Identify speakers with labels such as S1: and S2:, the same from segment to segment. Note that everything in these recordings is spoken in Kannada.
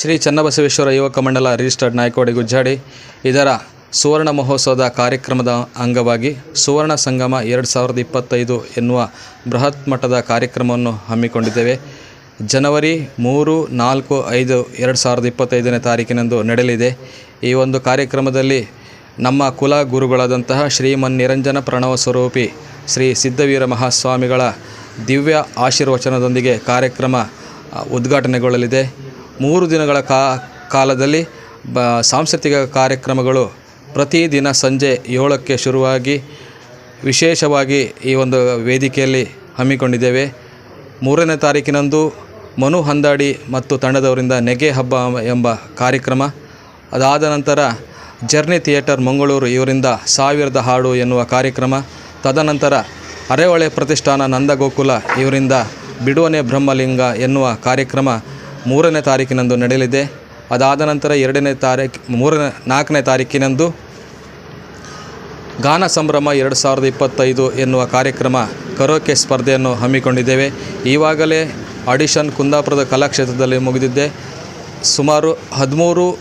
S1: ಶ್ರೀ ಚನ್ನಬಸವೇಶ್ವರ ಯುವಕ ಮಂಡಲ ರಿಜಿಸ್ಟರ್ಡ್ ನಾಯಕವಾಡಿ ಗುಜ್ಜಾಡಿ. ಇದರ ಸುವರ್ಣ ಮಹೋತ್ಸವದ ಕಾರ್ಯಕ್ರಮದ ಅಂಗವಾಗಿ ಸುವರ್ಣ ಸಂಗಮ ಎರಡು ಸಾವಿರದ ಇಪ್ಪತ್ತೈದು ಎನ್ನುವ ಬೃಹತ್ ಮಟ್ಟದ ಕಾರ್ಯಕ್ರಮವನ್ನು ಹಮ್ಮಿಕೊಂಡಿದ್ದೇವೆ. ಜನವರಿ ಮೂರು, ನಾಲ್ಕು, ಐದು ಎರಡು ಸಾವಿರದ ಇಪ್ಪತ್ತೈದನೇ ತಾರೀಕಿನಂದು ನಡೆಯಲಿದೆ. ಈ ಒಂದು ಕಾರ್ಯಕ್ರಮದಲ್ಲಿ ನಮ್ಮ ಕುಲ ಗುರುಗಳಾದಂತಹ ಶ್ರೀಮನ್ ನಿರಂಜನ ಪ್ರಣವ ಸ್ವರೂಪಿ ಶ್ರೀ ಸಿದ್ಧವೀರ ಮಹಾಸ್ವಾಮಿಗಳ ದಿವ್ಯ ಆಶೀರ್ವಚನದೊಂದಿಗೆ ಕಾರ್ಯಕ್ರಮ ಉದ್ಘಾಟನೆಗೊಳ್ಳಲಿದೆ. ಮೂರು ದಿನಗಳ ಕಾ ಕಾಲದಲ್ಲಿ ಬ ಸಾಂಸ್ಕೃತಿಕ ಕಾರ್ಯಕ್ರಮಗಳು ಪ್ರತಿದಿನ ಸಂಜೆ ಏಳಕ್ಕೆ ಶುರುವಾಗಿ ವಿಶೇಷವಾಗಿ ಈ ಒಂದು ವೇದಿಕೆಯಲ್ಲಿ ಹಮ್ಮಿಕೊಂಡಿದ್ದೇವೆ. ಮೂರನೇ ತಾರೀಕಿನಂದು ಮನು ಹಂದಾಡಿ ಮತ್ತು ತಂಡದವರಿಂದ ನೆಗೆ ಹಬ್ಬ ಎಂಬ ಕಾರ್ಯಕ್ರಮ. ಅದಾದ ನಂತರ ಜರ್ನಿ ಥಿಯೇಟರ್ ಮಂಗಳೂರು ಇವರಿಂದ ಸಾವಿರದ ಹಾಡು ಎನ್ನುವ ಕಾರ್ಯಕ್ರಮ. ತದನಂತರ ಅರೆಹೊಳೆ ಪ್ರತಿಷ್ಠಾನ ನಂದಗೋಕುಲ ಇವರಿಂದ ಬಿಡುವನೆ ಬ್ರಹ್ಮಲಿಂಗ ಎನ್ನುವ ಕಾರ್ಯಕ್ರಮ. ಮೂರನೇ ತಾರೀಕಿನಂದು ನಡೆಯಲಿದೆ. ಅದಾದ ನಂತರ ಎರಡನೇ ತಾರೀಕು ಮೂರನೇ, ನಾಲ್ಕನೇ ತಾರೀಕಿನಂದು ಗಾನ ಸಂಭ್ರಮ ಎರಡು ಸಾವಿರದ ಇಪ್ಪತ್ತೈದು ಎನ್ನುವ ಕಾರ್ಯಕ್ರಮ ಕರೋಕೆ ಸ್ಪರ್ಧೆಯನ್ನು ಹಮ್ಮಿಕೊಂಡಿದ್ದೇವೆ. ಈವಾಗಲೇ ಆಡಿಷನ್ ಕುಂದಾಪುರದ ಕಲಾಕ್ಷೇತ್ರದಲ್ಲಿ ಮುಗಿದಿದ್ದೆ ಸುಮಾರು ಹದಿಮೂರು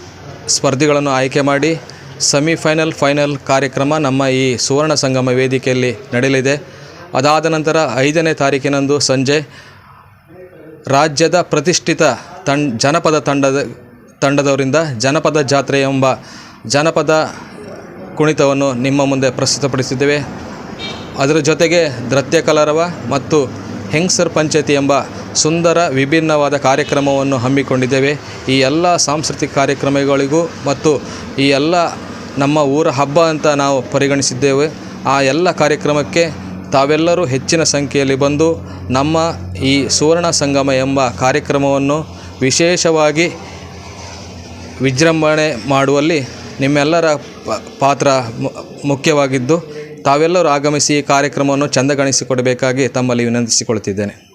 S1: ಸ್ಪರ್ಧಿಗಳನ್ನು ಆಯ್ಕೆ ಮಾಡಿ ಸೆಮಿಫೈನಲ್, ಫೈನಲ್ ಕಾರ್ಯಕ್ರಮ ನಮ್ಮ ಈ ಸುವರ್ಣ ಸಂಗಮ ವೇದಿಕೆಯಲ್ಲಿ ನಡೆಯಲಿದೆ. ಅದಾದ ನಂತರ ಐದನೇ ತಾರೀಕಿನಂದು ಸಂಜೆ ರಾಜ್ಯದ ಪ್ರತಿಷ್ಠಿತ ತಂ ಜನಪದ ತಂಡದ, ತಂಡದವರಿಂದ ಜನಪದ ಜಾತ್ರೆ ಎಂಬ ಜನಪದ ಕುಣಿತವನ್ನು ನಿಮ್ಮ ಮುಂದೆ ಪ್ರಸ್ತುತಪಡಿಸಿದ್ದೇವೆ. ಅದರ ಜೊತೆಗೆ ನೃತ್ಯ ಕಲರವ ಮತ್ತು ಹೆಂಗ್ಸರ್ ಪಂಚಾಯತಿ ಎಂಬ ಸುಂದರ ವಿಭಿನ್ನವಾದ ಕಾರ್ಯಕ್ರಮವನ್ನು ಹಮ್ಮಿಕೊಂಡಿದ್ದೇವೆ. ಈ ಎಲ್ಲ ಸಾಂಸ್ಕೃತಿಕ ಕಾರ್ಯಕ್ರಮಗಳಿಗೂ ಮತ್ತು ಈ ಎಲ್ಲ ನಮ್ಮ ಊರ ಹಬ್ಬ ಅಂತ ನಾವು ಪರಿಗಣಿಸಿದ್ದೇವೆ. ಆ ಎಲ್ಲ ಕಾರ್ಯಕ್ರಮಕ್ಕೆ ತಾವೆಲ್ಲರೂ ಹೆಚ್ಚಿನ ಸಂಖ್ಯೆಯಲ್ಲಿ ಬಂದು ನಮ್ಮ ಈ ಸುವರ್ಣ ಸಂಗಮ ಎಂಬ ಕಾರ್ಯಕ್ರಮವನ್ನು ವಿಶೇಷವಾಗಿ ವಿಜೃಂಭಣೆ ಮಾಡುವಲ್ಲಿ ನಿಮ್ಮೆಲ್ಲರ ಪಾತ್ರ ಮುಖ್ಯವಾಗಿದ್ದು ತಾವೆಲ್ಲರೂ ಆಗಮಿಸಿ ಈ ಕಾರ್ಯಕ್ರಮವನ್ನು ಚಂದಗಾಣಿಸಿಕೊಡಬೇಕಾಗಿ ತಮ್ಮಲ್ಲಿ ವಿನಂತಿಸಿಕೊಳ್ತಿದ್ದೇನೆ.